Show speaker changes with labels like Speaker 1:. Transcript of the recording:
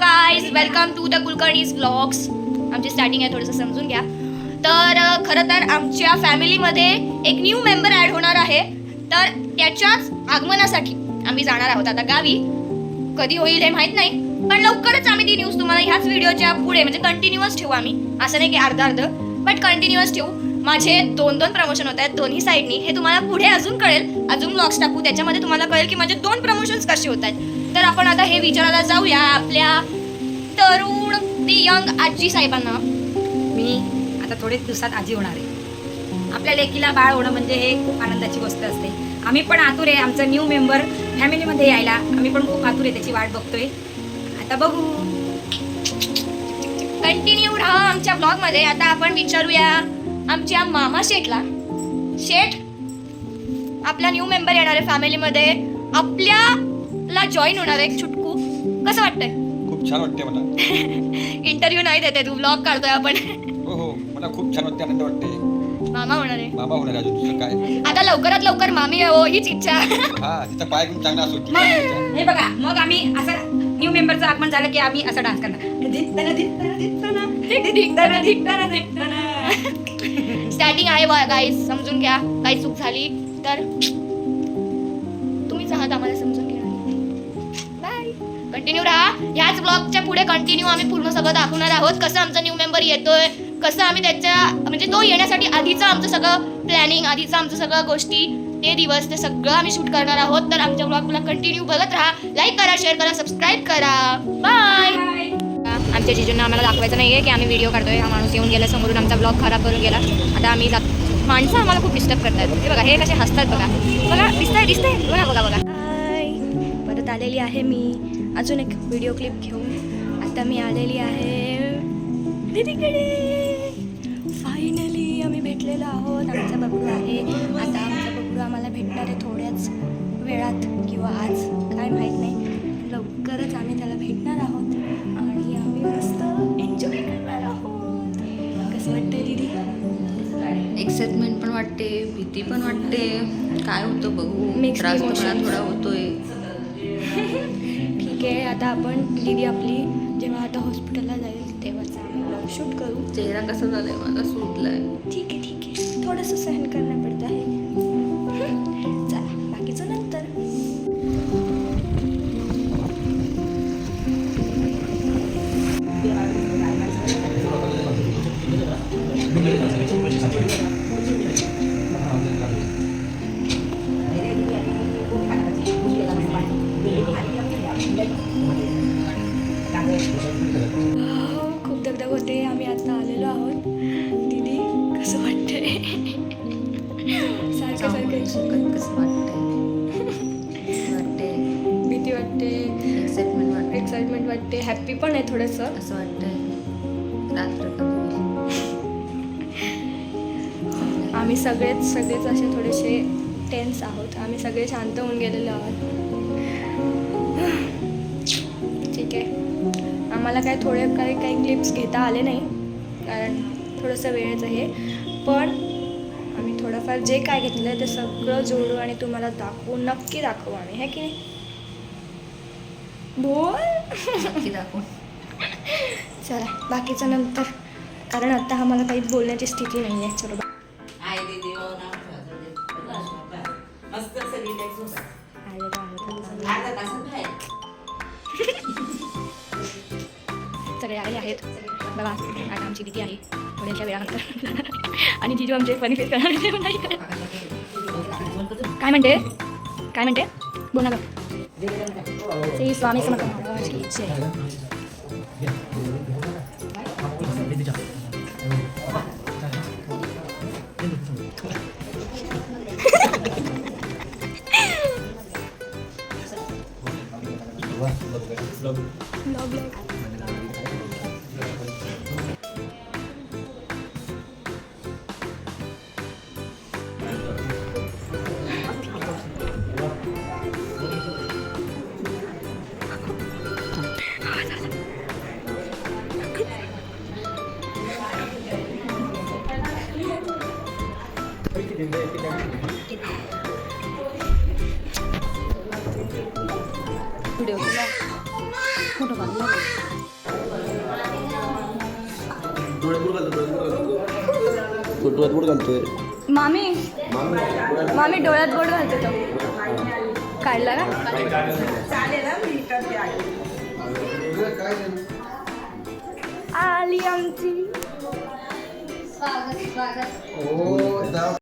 Speaker 1: Guys welcome to the Kulkarni's blogs आमची starting आहे थोडंसं समजून घ्या. तर खरं तर आमच्या फॅमिलीमध्ये एक न्यू मेंबर ॲड होणार आहे. तर त्याच्याच आगमनासाठी आम्ही जाणार आहोत आता गावी. कधी होईल हे माहीत नाही पण लवकरच आम्ही ती न्यूज तुम्हाला ह्याच व्हिडिओच्या पुढे म्हणजे कंटिन्युअस ठेवू आम्ही. असं नाही की अर्ध अर्ध बट कंटिन्युअस ठेवू. माझे दोन दोन प्रमोशन होत आहेत दोन्ही साईडनी हे तुम्हाला पुढे अजून कळेल. अजून ब्लॉग्स टाकू. त्याच्यामध्ये तुम्हाला कळेल की माझे दोन प्रमोशन्स कसे होत आहेत. तर आपण आता हे विचारायला जाऊया आपल्या तरुण ती यंग आजी साहेबांना.
Speaker 2: मी आता थोडेच दिवसात आजी होणार आहे. आपल्या लेकीला बाळ होणं म्हणजे हे खूप आनंदाची गोष्ट असते. आम्ही पण आतुर आहे आमचं न्यू मेंबर फॅमिलीमध्ये यायला. आम्ही पण खूप आतुर आहे त्याची वाट बघतोय. आता बघू.
Speaker 1: कंटिन्यू राहा आमच्या ब्लॉगमध्ये. आता आपण विचारूया आमच्या मामा शेठला. शेठ आपला न्यू मेंबर येणार आहे फॅमिलीमध्ये आपल्याला जॉईन होणार आहे छुटकू. कसं वाटतंय?
Speaker 3: छान वाटते मला.
Speaker 1: इंटरव्ह्यू नाही देते तू ब्लॉग काढतोय आपण.
Speaker 3: हो हो मला खूप छान वाटते आनंद वाटते
Speaker 1: मामा होणार आहे.
Speaker 3: मामा होणार आहे अजून दुसरं काय?
Speaker 1: आता लवकरात लवकर मामी हो हीच इच्छा.
Speaker 3: हा तिचा पाय एकदम चांगला असो
Speaker 2: हे बघा मग आम्ही असं न्यू मेंबरचं आगमन झालं की आम्ही असं डान्स करणार. धिकताना, धिकताना, धिकताना, धिकताना, धिकताना, धिकताना.
Speaker 1: स्टार्टिंग आहे गाईज समजून घ्या काही चूक झाली तर. कंटिन्यू राहा. ह्याच ब्लॉगच्या पुढे कंटिन्यू आम्ही पूर्ण सगळं दाखवणार आहोत. कसं आमचा न्यू मेंबर येतोय कसं आम्ही त्याच्या म्हणजे तो येण्यासाठी आधीचं आमचं सगळं प्लॅनिंग आधीचं आमचं सगळं गोष्टी ते दिवस ते सगळं आम्ही शूट करणार आहोत. तर आमच्या ब्लॉगला कंटिन्यू बघत राहा. लाईक करा शेअर करा सबस्क्राईब करा. बाय आमच्या जिजूंना आम्हाला दाखवायचं नाहीये की आम्ही व्हिडिओ काढतोय. हा माणूस येऊन गेला समोरून आमचा ब्लॉग खराब करून गेला. आता आम्ही जात माणसं आम्हाला खूप डिस्टर्ब करतात. हे बघा हे कसे हसतात बघा. बघा दिसतंय दिसतंय. बघा बघा बघा. हाय परत आलेली आहे मी. अजून एक व्हिडिओ क्लिप घेऊन आता मी आलेली आहे दीदीकडे. फायनली आम्ही भेटलेलो आहोत. आमचा बबडू आहे. आता आमचा बबडू आम्हाला भेटणार आहे थोड्याच वेळात किंवा आज. काय माहीत नाही. लवकरच आम्ही त्याला भेटणार आहोत. आणि आम्ही मस्त एन्जॉय करणार आहोत. कसं वाटतंय दीदी?
Speaker 4: एक्साइटमेंट पण वाटते भीती पण वाटते. काय होतं बघू? त्रास
Speaker 1: emotions.
Speaker 4: थोडा होतोय.
Speaker 1: ठीक आहे आता आपण दीदी आपली जेव्हा आता हॉस्पिटलला जाईल तेव्हाच आम्ही ब्लॉग शूट करू.
Speaker 4: चेहरा कसा झालाय? माझा सुटलाय.
Speaker 1: ठीक आहे ठीक आहे. थोडंसं सहन करणं पडतं. आहे
Speaker 4: एक्साइटमेंट वाटते
Speaker 1: हॅप्पी पण आहे थोडंसं.
Speaker 4: असं वाटतंय. रात्र
Speaker 1: आम्ही सगळेच सगळेच असे थोडेसे टेन्स आहोत. आम्ही सगळे शांत होऊन गेलेलो आहोत. ठीक आहे. आम्हाला काय थोडे काही काही क्लिप्स घेता आले नाही कारण थोडंसं वेळच आहे. पण आम्ही थोडंफार जे काय घेतलं आहे ते सगळं जोडू आणि तुम्हाला दाखवू नक्की दाखवू आम्ही. है की नाही? बोल.
Speaker 4: नक्की
Speaker 1: चला बाकीचं नंतर. कारण आता आम्हाला काही बोलण्याची स्थिती नाही आहे चलो. सगळे आले आहेत. बघा आता आमची दिदी आहे. थोड्याशा वेळानंतर. आणि जिजू आमचे फनी फेस करणार. काय म्हणते? काय म्हणते? बोल ना. Saya suami
Speaker 4: sama kamu kece.
Speaker 5: Lobby. डोळ्यात बोट घालतोय.
Speaker 6: मामी. मामी. डोळ्यात बोट घालतोय तो. काढला का? आली आमची. स्वागत स्वागत. हो,